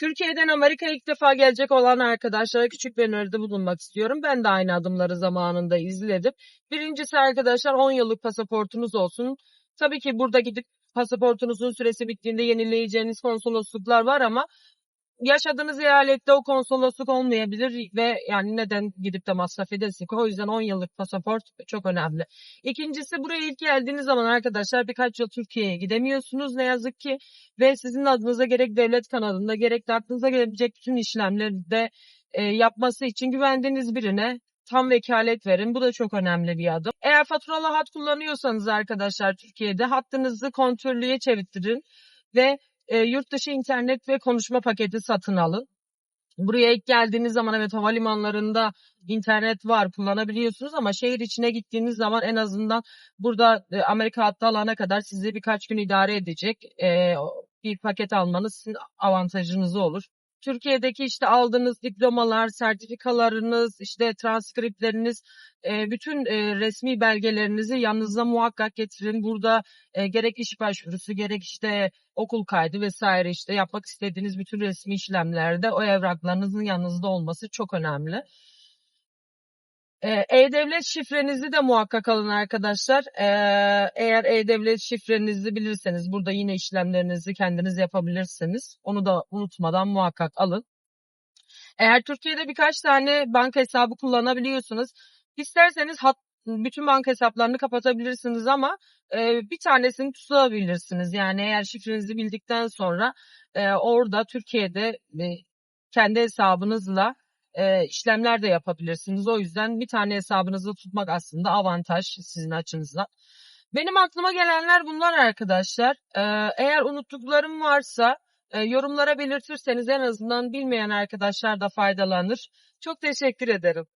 Türkiye'den Amerika'ya ilk defa gelecek olan arkadaşlara küçük bir öneride bulunmak istiyorum. Ben de aynı adımları zamanında izledim. Birincisi arkadaşlar 10 yıllık pasaportunuz olsun. Tabii ki burada gidip pasaportunuzun süresi bittiğinde yenileyeceğiniz konsolosluklar var ama yaşadığınız eyalette o konsolosluk olmayabilir ve yani neden gidip de masraf edesin ki? O yüzden 10 yıllık pasaport çok önemli. İkincisi buraya ilk geldiğiniz zaman arkadaşlar birkaç yıl Türkiye'ye gidemiyorsunuz ne yazık ki ve sizin adınıza gerek devlet kanalında gerek de aklınıza gelebilecek bütün işlemleri de e, yapması için güvendiğiniz birine tam vekalet verin. Bu da çok önemli bir adım. Eğer faturalı hat kullanıyorsanız arkadaşlar Türkiye'de hattınızı kontrollüye çevirtirin ve e, yurt dışı internet ve konuşma paketi satın alın. Buraya ilk geldiğiniz zaman evet havalimanlarında internet var kullanabiliyorsunuz ama şehir içine gittiğiniz zaman en azından burada e, Amerika hattı alana kadar sizi birkaç gün idare edecek e, bir paket almanız sizin avantajınız olur. Türkiye'deki işte aldığınız diplomalar, sertifikalarınız, işte transkriptleriniz, bütün resmi belgelerinizi yanınıza muhakkak getirin. Burada gerek iş başvurusu, gerek işte okul kaydı vesaire işte yapmak istediğiniz bütün resmi işlemlerde o evraklarınızın yanınızda olması çok önemli. Ee, E-Devlet şifrenizi de muhakkak alın arkadaşlar. Ee, eğer E-Devlet şifrenizi bilirseniz burada yine işlemlerinizi kendiniz yapabilirsiniz. Onu da unutmadan muhakkak alın. Eğer Türkiye'de birkaç tane banka hesabı kullanabiliyorsunuz. isterseniz hat, bütün banka hesaplarını kapatabilirsiniz ama e, bir tanesini tutabilirsiniz. Yani eğer şifrenizi bildikten sonra e, orada Türkiye'de e, kendi hesabınızla e, işlemler de yapabilirsiniz. O yüzden bir tane hesabınızı tutmak aslında avantaj sizin açınızdan. Benim aklıma gelenler bunlar arkadaşlar. E, eğer unuttuklarım varsa e, yorumlara belirtirseniz en azından bilmeyen arkadaşlar da faydalanır. Çok teşekkür ederim.